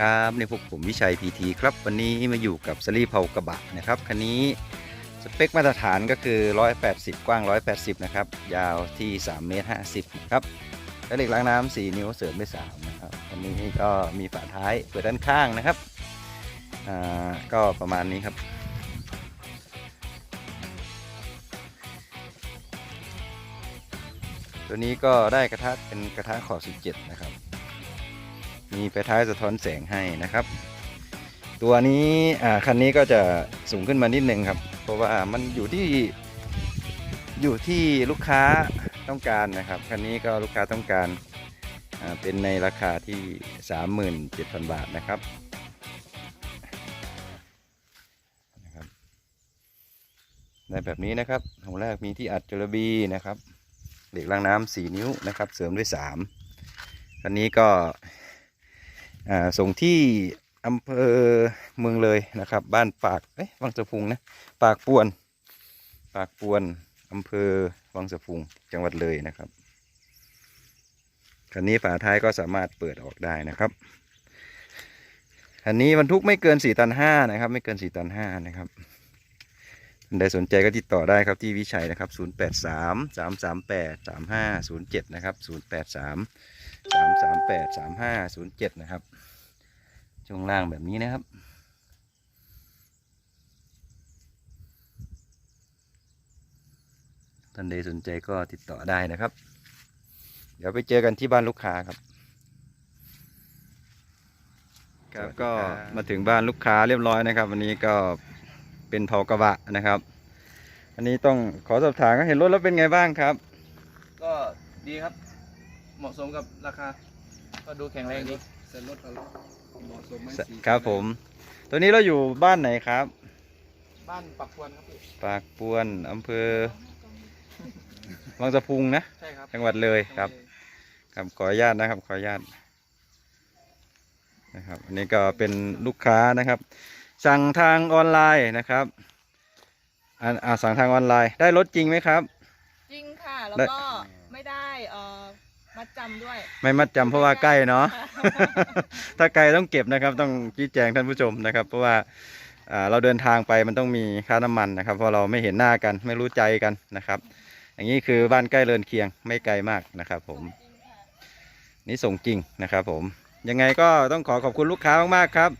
ครับในพวกผมวิชัยพีทีครับ วันนี้มาอยู่กับสลีเพากระบะนะครับคันนี้สเปคมาตรฐานก็คือ 180 กว้าง 180 นะครับ ยาวที่3เมตร50นะครับและเหล็กล้างน้ำ4นิ้วเสริมด้วย3นะครับอันนี้ก็มีฝาท้ายเปิดด้านข้างนะครับอ่าก็ประมาณนี้ครับตัวนี้ก็ได้กระทะเป็นกระทะขอ17 นะครับ มีไฟท้ายสะท้อนแสงให้นะครับ ตัวนี้คันนี้ก็จะสูงขึ้นมานิดนึงครับ เพราะว่ามันอยู่ที่อยู่ที่ลูกค้าต้องการนะครับ คันนี้ก็ลูกค้าต้องการเป็นในราคาที่ 37,000 บาทนะครับนะครับ ได้แบบนี้นะครับหัวแรกมีที่อัดจระบีนะครับเหล็กรางน้ำ4นิ้วนะครับ เสริมด้วย 3 คันนี้ก็ ส่งที่อำเภอเมืองเลยนะครับ บ้านปากเอ้ยวังสะพุงนะปากปวน ปากปวนอำเภอวังสะพุงจังหวัดเลยนะครับคันนี้ฝาท้ายก็สามารถเปิดออกได้นะครับคันนี้บรรทุกไม่เกินสี่ตันห้านะครับ ไม่เกินสี่ตันห้านะครับ นใดสนใจก็ติดต่อได้ครับที่วิชัยนะครับ 083 338 3507 นะครับ 083 338 3507 นะครับ ช่วงล่างแบบนี้นะครับ ท่านใดสนใจก็ติดต่อได้นะครับ เดี๋ยวไปเจอกันที่บ้านลูกค้าครับครับก็มาถึงบ้านลูกค้าเรียบร้อยนะครับ วันนี้ก็ เป็นเผากระบะนะครับ อันนี้ต้องขอสอบถามก็เห็นรถแล้วเป็นไงบ้างครับ ก็ดีครับ เหมาะสมกับราคา ก็ดูแข็งแรงดีเสร็จรถเอาเหมาะสมไหมสีครับผม ตัวนี้เราอยู่บ้านไหนครับ บ้านปักพวนครับพี่ปากปวนอำเภอวังสะพุงนะ ใช่ครับจังหวัดเลยครับ ครับขออนุญาตนะครับ ขออนุญาตนะครับ อันนี้ก็เป็นลูกค้านะครับ สั่งทางออนไลน์นะครับอ่าอ่าสั่งทางออนไลน์ ได้รถจริงไหมครับ จริงค่ะ แล้วและก็ไม่ได้เอ่อมัดจำด้วย ไม่มัดจำเพราะว่าใกล้เนาะ ถ้าไกลต้องเก็บนะครับ ต้องชี้แจงท่านผู้ชมนะครับ เพราะว่าอ่าเราเดินทางไปมันต้องมีค่าน้ำมันนะครับ เพราะเราไม่เห็นหน้ากันไม่รู้ใจกันนะครับ อย่างนี้คือบ้านใกล้เรือนเคียงไม่ไกลมากนะครับผม นี่ส่งจริงนะครับผม ยังไงก็ต้องขอขอบคุณลูกค้ามากๆครับ